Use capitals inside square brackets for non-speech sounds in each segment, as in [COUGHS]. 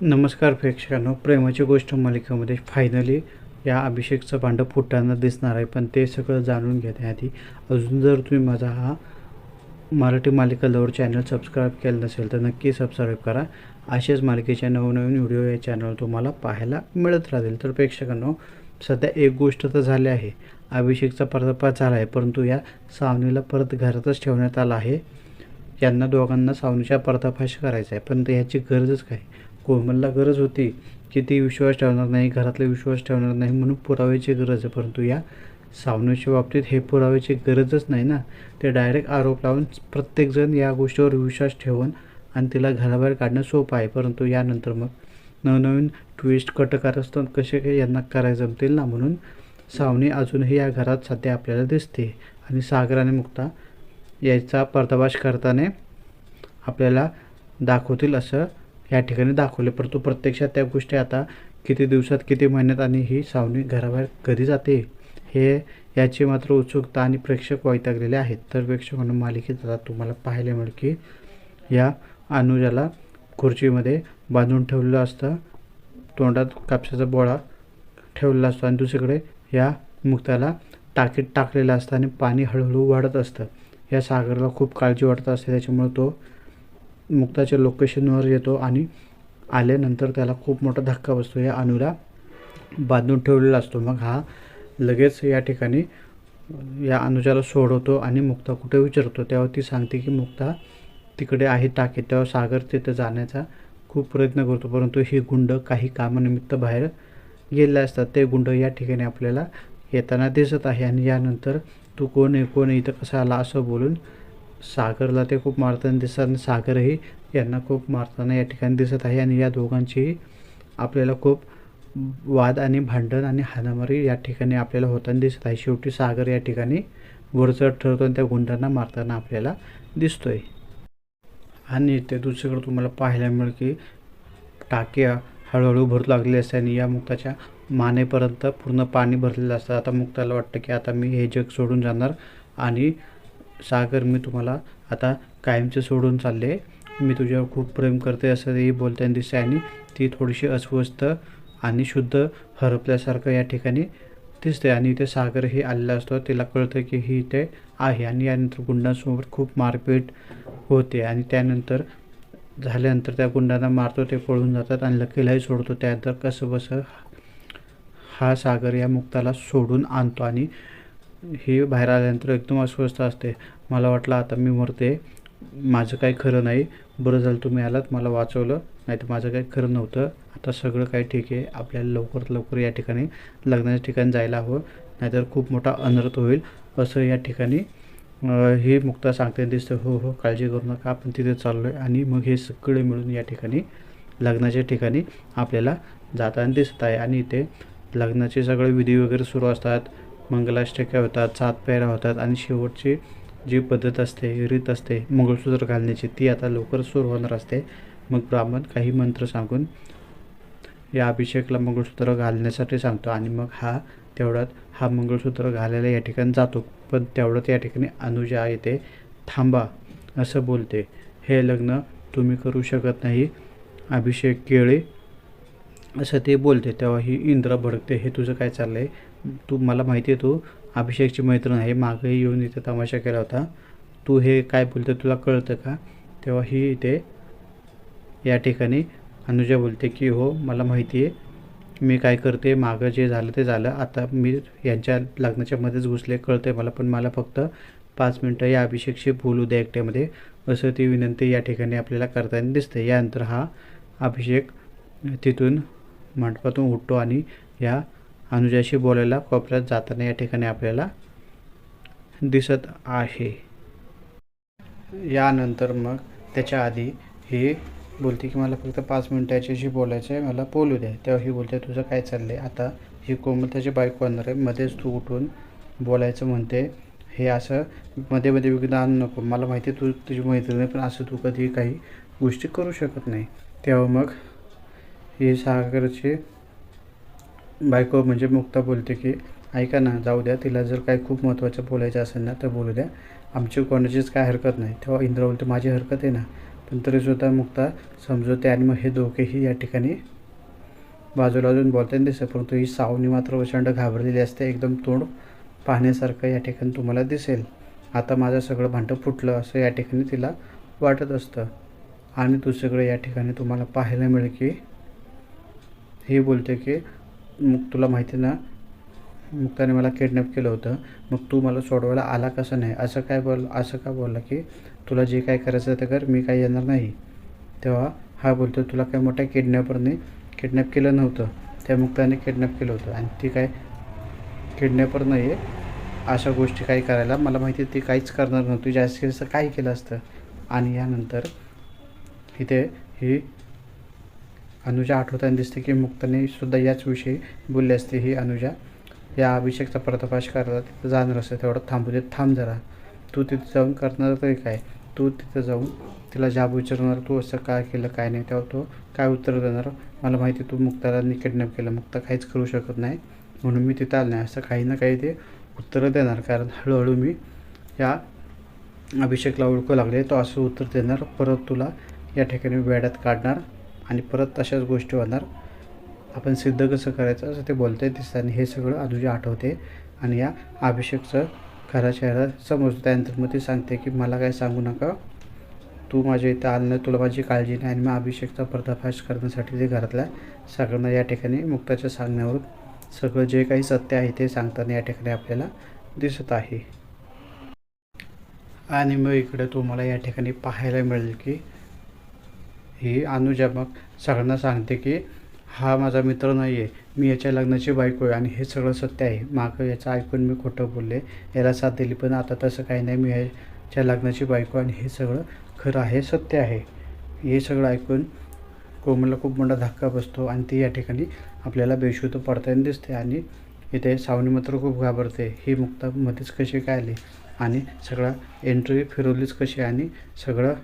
नमस्कार प्रेक्षकांनो प्रेमाची गोष्ट मालिकेमध्ये फायनली या अभिषेकचं भांडं फुटताना दिसणार आहे पण ते सगळं जाणून घेण्याआधी अजून जर तुम्ही माझा हा मराठी मालिका लवर चॅनल सबस्क्राईब केलं नसेल तर नक्की सबस्क्राईब करा. असेच मालिकेच्या नवनवीन व्हिडिओ या चॅनल तुम्हाला पाहायला मिळत राहतील. तर प्रेक्षकांनो सध्या एक गोष्ट तर झाली आहे. अभिषेकचा पर्दापात झाला आहे परंतु या सावनीला परत घरातच ठेवण्यात आला आहे. यांना दोघांना सावनीच्या पर्दाफाश करायचा आहे पण याची गरजच काय? कोमलला गरज होती की ती विश्वास ठेवणार नाही घरातला विश्वास ठेवणार नाही म्हणून पुराव्याची गरज आहे. परंतु या सावनीच्या बाबतीत हे पुराव्याची गरजच नाही ना. ते डायरेक्ट आरोप लावून प्रत्येकजण या गोष्टीवर विश्वास ठेवून आणि तिला घराबाहेर काढणं सोपं आहे. परंतु यानंतर मग नवनवीन ट्विस्ट कटकार असतात कसे काही यांना करायला जमतील ना म्हणून सावनी अजूनही या घरात सध्या आपल्याला दिसते. आणि सागराने मुक्ता याचा पर्दावाश करताना आपल्याला दाखवतील असं या ठिकाणी दाखवले परंतु प्रत्यक्षात त्या गोष्टी आता किती दिवसात किती महिन्यात आणि ही सावनी घराबाहेर कधी जाते हे याची मात्र उत्सुकता आणि प्रेक्षक वैतागलेले आहेत. तर प्रेक्षक म्हणून मालिकेत आता तुम्हाला पाहायला मिळेल की या अनुजाला खुर्चीमध्ये बांधून ठेवलेलं असतं तोंडात कापसाचा बोळा ठेवलेला असतो आणि दुसरीकडे या मुक्ताला टाकीत टाकलेलं असतं आणि पाणी हळूहळू वाढत असतं. या सागरला खूप काळजी वाटत असते त्याच्यामुळे तो मुक्ताच्या लोकेशनवर येतो आणि आल्यानंतर त्याला खूप मोठा धक्का बसतो. या अनुला बांधून ठेवलेला असतो. मग हा लगेच या ठिकाणी या अनुजाला सोडवतो आणि मुक्ता कुठे विचारतो? तेव्हा ती सांगते की मुक्ता तिकडे आहे टाकीत. तेव्हा सागर तिथं जाण्याचा खूप प्रयत्न करतो. परंतु ही गुंड काही कामानिमित्त बाहेर गेले असतात. ते गुंड या ठिकाणी आपल्याला येताना दिसत आहे आणि यानंतर तू कोण आहे? कोण आहे? इथं कसा आला? असं बोलून सागरला ते खूप मारताना दिसतात आणि सागरही यांना खूप मारताना या ठिकाणी दिसत आहे आणि या दोघांचीही आपल्याला खूप वाद आणि भांडण आणि हाणामारी या ठिकाणी आपल्याला होताना दिसत आहे. शेवटी सागर या ठिकाणी वरचढ ठरतो आणि त्या गुंडांना मारताना आपल्याला दिसतोय. आणि ते दुसरीकडे तुम्हाला पाहायला मिळेल की टाक्या हळूहळू भरू लागले असते आणि या मुक्ताच्या मानेपर्यंत पूर्ण पाणी भरलेलं असतं. आता मुक्ताला वाटतं की आता मी हे जग सोडून जाणार आणि सागर मी तुम्हाला आता कायमचे सोडून चालले. मी तुझ्यावर खूप प्रेम करते असं तेही बोलताना दिसते आणि ती थोडीशी अस्वस्थ आणि शुद्ध हरपल्यासारखं या ठिकाणी दिसते. आणि इथे सागर हे आलेला असतो. तिला कळतं की ही इथे आहे आणि यानंतर गुंडांसमोर खूप मारपीट होते आणि त्यानंतर झाल्यानंतर त्या गुंडांना मारतो ते पळून जातात आणि लकीलाही सोडतो. त्यानंतर कसं बसं हा सागर या मुक्ताला सोडून आणतो आणि ही बाहेर आल्यानंतर एकदम अस्वस्थ असते. मला वाटलं आता मी मरते. माझं काही खरं नाही. बरं झालं तुम्ही आलात मला वाचवलं. नाही तर माझं काही खरं नव्हतं. आता सगळं काही ठीक आहे. आपल्याला लवकरात लवकर या ठिकाणी लग्नाच्या ठिकाणी जायला हवं. नाहीतर खूप मोठा अनर्थ होईल. असं या ठिकाणी हे मुक्ता सांगते दिसतं हो हो काळजी करू नका. आपण तिथे चाललो आहे आणि मग हे सगळे मिळून या ठिकाणी लग्नाच्या ठिकाणी आपल्याला जाताना दिसत आहे. आणि इथे लग्नाचे सगळे विधी वगैरे सुरू असतात. मंगलाष्टका होतात सात पेऱ्या होतात आणि शेवटची जी पद्धत असते रीत असते मंगळसूत्र घालण्याची ती आता लवकर सुरू होणार असते. मग ब्राह्मण काही मंत्र सांगून या अभिषेकला मंगळसूत्र घालण्यासाठी सांगतो आणि मग हा तेवढ्यात हा मंगळसूत्र घालायला या ठिकाणी जातो. पण तेवढ्यात या ठिकाणी अनुजा येते. थांबा असं बोलते. हे लग्न तुम्ही करू शकत नाही. अभिषेक केळे असं ते बोलते तेव्हा ही इंद्रा भडकते हे तुझं काय चाललं आहे तू मला माहिती आहे तू अभिषेकची मैत्रीण आहे मागेही येऊन इथे तमाशा केला होता. तू हे काय बोलते तुला कळतं का? तेव्हा ही इथे या ठिकाणी अनुजा बोलते की हो मला माहिती आहे. मी काय करते मागं जे झालं ते झालं. आता मी यांच्या लग्नाच्या मध्येच घुसले कळते मला पण मला फक्त पाच मिनटं या अभिषेकशी बोलू द्या एकट्यामध्ये. असं ती विनंती या ठिकाणी आपल्याला करताना दिसते. यानंतर हा अभिषेक तिथून मंडपातून उठतो आणि या अनुजाशी बोलायला कोपऱ्यात जाताना या ठिकाणी आपल्याला दिसत आहे. यानंतर मग त्याच्या आधी ही बोलते की मला फक्त पाच मिनटाच्याशी बोलायचं आहे मला बोलू द्या तेव्हा ही बोलते तुझं काय चाललं आहे आता ही कोमल त्याची बाईक आणणार आहे मध्येच तू उठून बोलायचं म्हणते. हे असं मध्ये मध्ये विघ्न आणू नको. मला माहिती आहे तू तुझी माहिती नाही पण असं तू कधी काही गोष्टी करू शकत नाही. तेव्हा मग ही सागरची बायको म्हणजे मुक्ता बोलते की ऐका ना जाऊ द्या तिला जर काही खूप महत्त्वाचं बोलायचं असेल ना तर बोलू द्या. आमची कोणाचीच काय हरकत नाही. तेव्हा इंद्र बोलते माझी हरकत आहे ना. पण तरीसुद्धा मुक्ता समजवते आणि मग हे दोघेही या ठिकाणी बाजूला अजून बोलताना दिसतं परंतु ही सावनी मात्र प्रचंड घाबरलेली असते. एकदम तोंड पाहण्यासारखं या ठिकाणी तुम्हाला दिसेल. आता माझं सगळं भांडं फुटलं असं या ठिकाणी तिला वाटत असतं. आणि दुसरीकडे या ठिकाणी तुम्हाला पाहायला मिळेल की ही बोलते की मग तुला माहिती ना मुक्ताने मला किडनॅप केलं होतं. मग तू मला सोडवायला आला कसं नाही? असं काय बोल असं का बोलला की तुला जे काय करायचं ते कर मी काही येणार नाही. तेव्हा हा बोलतो तुला काय मोठ्या किडनॅपरने किडनॅप केलं नव्हतं. त्या मुक्ताने किडनॅप केलं होतं. आणि ती काय किडनॅपर नाही आहे अशा गोष्टी काही करायला मला माहिती आहे ती काहीच करणार नव्हती. जास्त काय केलं असतं. आणि यानंतर इथे ही अनुजा आठवताना दिसते की मुक्ताने सुद्धा याच विषयी बोलली असते ही अनुजा या अभिषेकचा पर्दाफाश करायला तिथं जाणार असते तेवढं थांबू दे थांब जरा. तू तिथं जाऊन करणार तरी काय? तू तिथं जाऊन तिला जाब विचारणार तू असं काय केलं काय नाही तेव्हा तो काय उत्तर देणार? मला माहिती तू मुक्ताला किडनॅप केलं मुक्ता काहीच करू शकत नाही म्हणून मी तिथं आलं नाही. असं काही ना काही ते उत्तरं देणार कारण हळूहळू मी या अभिषेकला ओळखू लागले तो असं उत्तर देणार परत तुला या ठिकाणी वेड्यात काढणार आणि परत तशाच गोष्टी होणार. आपण सिद्ध कसं करायचं असं ते बोलते दिसताना हे सगळं आजूजी आठवते. आणि या अभिषेकचं खरा चेहरा समजतो त्यानंतर मग ती सांगते की मला काय सांगू नका. तू माझ्या इथं आलं नाही तुला माझी काळजी नाही आणि मग अभिषेकचा पर्दाफाश करण्यासाठी ते घरातल्या सगळ्यांना या ठिकाणी मुक्ताच्या सांगण्यावरून सगळं जे काही सत्य आहे ते सांगताना या ठिकाणी आपल्याला दिसत आहे. आणि मग इकडे तुम्हाला या ठिकाणी पाहायला मिळेल की ही अनुजा मग सगळ्यांना सांगते की हा माझा मित्र नाही आहे मी याच्या लग्नाची बायको आहे आणि हे सगळं सत्य आहे. मागं याचं ऐकून मी खोटं बोलले. याला साथ दिली पण आता तसं काही नाही. मी याच्या लग्नाची बायको आणि हे सगळं खरं आहे सत्य आहे. हे सगळं ऐकून कोमलला खूप मोठा धक्का बसतो आणि ती या ठिकाणी आपल्याला बेशुद्ध पडताना दिसते आणि इथे सावनी मात्र खूप घाबरते. ही मुक्ता मध्येच कशी काय आली? आणि सगळा एंट्री फिरवलीच कशी? आणि सगळं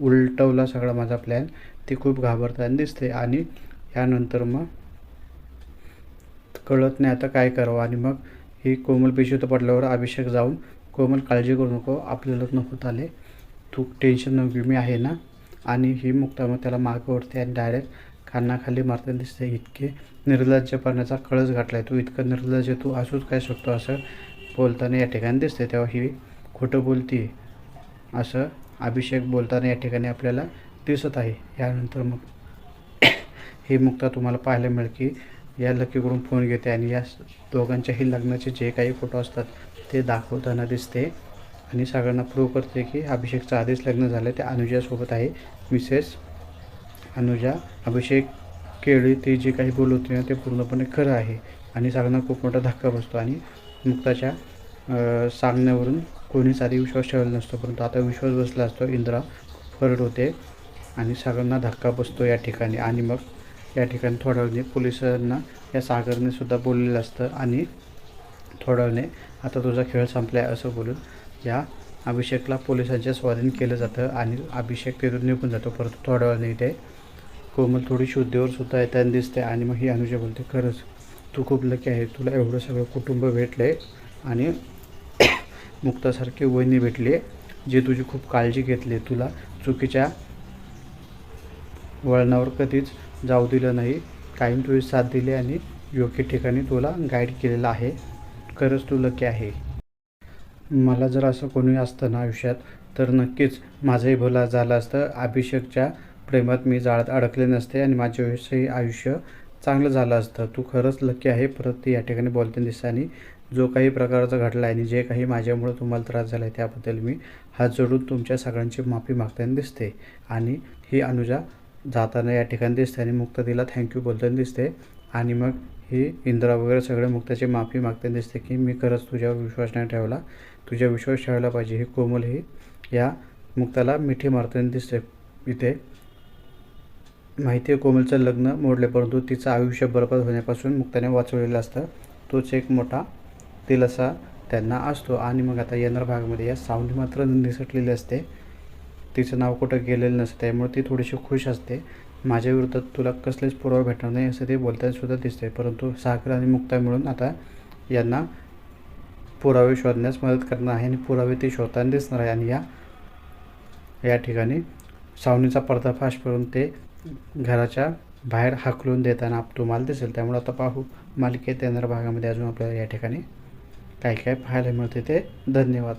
उलटवला सगळा माझा प्लॅन ती खूप घाबरताना दिसते आणि यानंतर मग कळत नाही आता काय करावं. आणि मग ही कोमल बेशुद्ध पडल्यावर अभिषेक जाऊन कोमल काळजी करू नको. आपलं लग्न होत आले. तू टेन्शन नको मी आहे ना? आणि ही मुक्ता मग त्याला मागे ओढते आणि डायरेक्ट कानाखाली मारताना दिसते. इतके निर्लज्जपणाचा कळस घातलाय तू. इतकं निर्लज्ज तू असूच काय शकतो असं बोलताना या ठिकाणी दिसते. तेव्हा ही खोटं बोलती. असं अभिषेक बोलताना या ठिकाणी आपल्याला दिसत आहे. यानंतर मग [COUGHS] ही मुक्ता तुम्हाला पाहायला मिळेल की या लकीकडून फोन घेते आणि या दोघांच्याही लग्नाचे जे काही फोटो असतात ते दाखवताना दिसते. आणि सगळ्यांना प्रूव्ह करते की अभिषेकचं आधीच लग्न झालं ते अनुजासोबत आहे. मिसेस अनुजा अभिषेक केळी ते जे काही बोलवते होते ना ते पूर्णपणे खरं आहे. आणि सगळ्यांना खूप मोठा धक्का बसतो. आणि मुक्ताच्या सांगण्यावरून कोणीच आधी विश्वास ठेवला नसतो परंतु आता विश्वास बसला असतो. इंद्रा फरड होते आणि सागरना धक्का बसतो या ठिकाणी. आणि मग या ठिकाणी थोड्या वेळाने पोलिसांना या सागरने सुद्धा बोललेलं असतं आणि थोड्या वेळाने आता तुझा खेळ संपला आहे असं बोलून या अभिषेकला पोलिसांच्या स्वाधीन केलं जातं आणि अभिषेक तिथून निघून जातो. परंतु थोड्या वेळाने इथे कोमल थोडी शुद्धीवर सुद्धा येताना दिसते आणि मग ही अनुजा बोलते खरंच तू खूप लकी आहे. तुला एवढं सगळं कुटुंब भेटलं आहे आणि मुक्तासारखे वहिनी भेटले जे तुझी खूप काळजी घेतली तुला चुकीच्या वळणावर कधीच जाऊ दिलं नाही. कायम तुझी साथ दिली आणि योग्य ठिकाणी तुला गाईड केलेलं आहे. खरंच तू लकी आहे. मला जर असं कोणी असतं ना आयुष्यात तर नक्कीच माझंही भला झालं असतं. अभिषेकच्या प्रेमात मी जाळत अडकले नसते आणि माझ्या आयुष्यही आयुष्य चांगलं झालं असतं. तू खरंच लकी आहे. परत ती या ठिकाणी बोलते दिसानी जो काही प्रकारचा घडला आहे आणि जे काही माझ्यामुळं तुम्हाला त्रास झाला आहे त्याबद्दल मी हात जोडून तुमच्या सगळ्यांची माफी मागताना दिसते. आणि ही अनुजा जाताना या ठिकाणी दिसते आणि मुक्त तिला थँक्यू बोलताना दिसते. आणि मग ही इंद्रा वगैरे सगळे मुक्ताची माफी मागताना दिसते की मी खरंच तुझ्यावर विश्वास नाही ठेवला. तुझ्या विश्वास ठेवायला पाहिजे. ही कोमल ही या मुक्ताला मिठी मारताना दिसते इथे. माहिती आहे कोमलचं लग्न मोडले परंतु तिचं आयुष्य बरबाद होण्यापासून मुक्ताने वाचवलेलं असतं. तोच एक मोठा दिलासा त्यांना असतो. आणि मग आता येणार भागामध्ये या सावली मात्र निसटलेली असते. तिचं नाव कुठं गेलेलं नसतं. त्यामुळे ती थोडीशी खुश असते. माझ्या विरोधात तुला कसलेच पुरावा भेटणार नाही असं ते बोलताना सुद्धा दिसते परंतु सागर आणि मुक्ता मिळून आता यांना पुरावे शोधण्यास मदत करणार आहे. आणि पुरावे ते शोधताना दिसणार आहे. आणि या या ठिकाणी सावनीचा पर्दाफाश करून ते घराच्या बाहेर हाकलून देताना तुम्हाला दिसेल. त्यामुळे आता पाहू मालिकेत येणाऱ्या भागामध्ये अजून आपल्याला या ठिकाणी काय काय पाहायला मिळते ते? धन्यवाद.